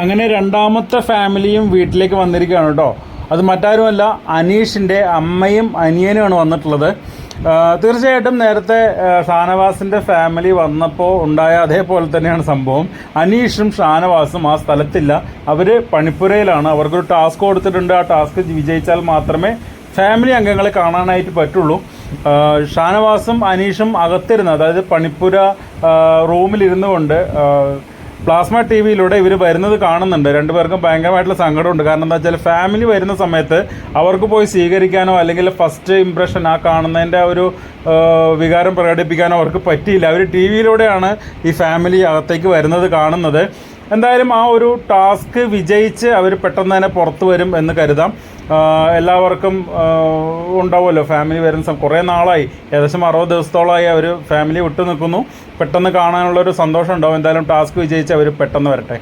അങ്ങനെ രണ്ടാമത്തെ ഫാമിലിയും വീട്ടിലേക്ക് വന്നിരിക്കുകയാണ് കേട്ടോ. അത് മറ്റാരുമല്ല അനീഷിന്റെ അമ്മയും അനിയനുമാണ് വന്നിട്ടുള്ളത്. തീർച്ചയായിട്ടും നേരത്തെ ഷാനവാസിന്റെ ഫാമിലി വന്നപ്പോൾ ഉണ്ടായ അതേപോലെ തന്നെയാണ് സംഭവം. അനീഷും ഷാനവാസും ആ സ്ഥലത്തില്ല. അവർ പണിപ്പുരയിലാണ്. അവർക്കൊരു ടാസ്ക് കൊടുത്തിട്ടുണ്ട്. ആ ടാസ്ക് വിജയിച്ചാൽ മാത്രമേ ഫാമിലി അംഗങ്ങളെ കാണാനായിട്ട് പറ്റുള്ളൂ. ഷാനവാസും അനീഷും അകത്തിരുന്ന് അതായത് പണിപ്പുര റൂമിലിരുന്നു കൊണ്ട് പ്ലാസ്മ ടി വിയിലൂടെ ഇവർ വരുന്നത് കാണുന്നുണ്ട്. രണ്ടുപേർക്കും ഭയങ്കരമായിട്ടുള്ള സങ്കടമുണ്ട്. കാരണം എന്താ വെച്ചാൽ ഫാമിലി വരുന്ന സമയത്ത് അവർക്ക് പോയി സ്വീകരിക്കാനോ അല്ലെങ്കിൽ ഫസ്റ്റ് ഇംപ്രഷൻ ആ കാണുന്നതിന്റെ ഒരു വികാരം പ്രകടിപ്പിക്കാനോ അവർക്ക് പറ്റിയില്ല. അവർ ടി വിയിലൂടെയാണ് ഈ ഫാമിലി അകത്തേക്ക് വരുന്നത് കാണുന്നത്. എന്തായാലും ആ ഒരു ടാസ്ക് വിജയിച്ച് അവർ പെട്ടെന്ന് തന്നെ പുറത്തു വരും എന്ന് കരുതാം. എല്ലാവർക്കും ഉണ്ടാവുമല്ലോ. ഫാമിലി വരുന്ന കുറേ നാളായി. ഏകദേശം അറുപത് ദിവസത്തോളമായി അവർ ഫാമിലി വിട്ടു നിൽക്കുന്നു. പെട്ടെന്ന് കാണാനുള്ളൊരു സന്തോഷം ഉണ്ടാവും. എന്തായാലും ടാസ്ക് വിജയിച്ച് അവർ പെട്ടെന്ന് വരട്ടെ.